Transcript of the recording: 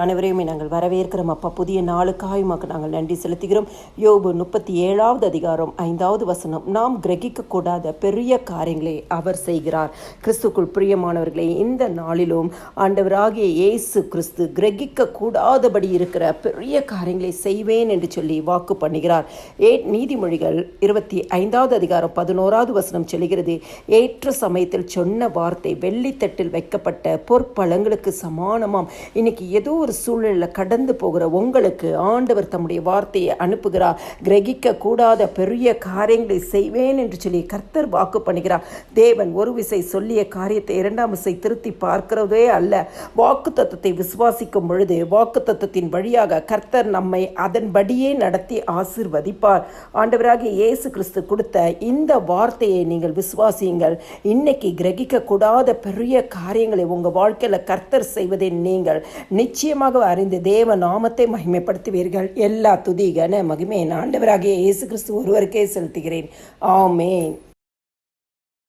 அனைவரையும் நாங்கள் வரவேற்கிறோம். அப்பா புதிய நாளுக்காய் உமக்கு நாங்கள் நன்றி செலுத்துகிறோம். யோபு முப்பத்தி ஏழாவது அதிகாரம் ஐந்தாவது வசனம். நாம் கிரகிக்கக்கூடாத பெரிய காரியங்களை அவர் செய்கிறார். கிறிஸ்துக்குள் பிரியமானவர்களே இந்த நாளிலும் ஆண்டவராகிய இயேசு கிறிஸ்து கிரகிக்க கூடாதபடி இருக்கிற பெரிய காரியங்களை செய்வேன் என்று சொல்லி வாக்கு பண்ணுகிறார். ஏ நீதிமொழிகள் இருபத்தி ஐந்தாவது அதிகாரம் பதினோராவது வசனம் சொல்கிறது ஏற்ற சமயத்தில் சொன்ன வார்த்தை வெள்ளித்தட்டில் வைக்கப்பட்ட பொற்பழங்களுக்கு சமானமாம். இன்னைக்கு ஏதோ ஒரு சூழ்நிலையில் கடந்து போகிற உங்களுக்கு ஆண்டவர் தம்முடைய வார்த்தையை அனுப்புகிறார். கிரகிக்க கூடாத பெரிய காரியங்களை செய்வேன் என்று சொல்லி கர்த்தர் வாக்கு பண்ணுகிறார். தேவன் ஒரு விசை சொல்லிய காரியத்தை இரண்டாம் விசை திருத்தி பார்க்கிறதே அல்ல. வாக்கு தத்துவத்தை விசுவாசிக்கும் பொழுது வாக்கு தத்துவத்தின் வழியாக கர்த்தர் நம்மை அதன்படியே நடத்தி ஆசிர்வதிப்பார். ஆண்டவராக இயேசு கிறிஸ்து கொடுத்த இந்த வார்த்தையை நீங்கள் விசுவாசியுங்கள். இன்னைக்கு கிரகிக்க கூடாத பெரிய காரியங்களை உங்கள் வாழ்க்கையில் கர்த்தர் செய்வதை நீங்கள் நிச்சயமாக அறிந்து தேவ நாமத்தை மகிமைப்படுத்துவீர்கள். எல்லா துதிகன மகிமையின் ஆண்டவராகிய இயேசு கிறிஸ்து ஒருவருக்கே செலுத்துகிறேன். ஆமேன்.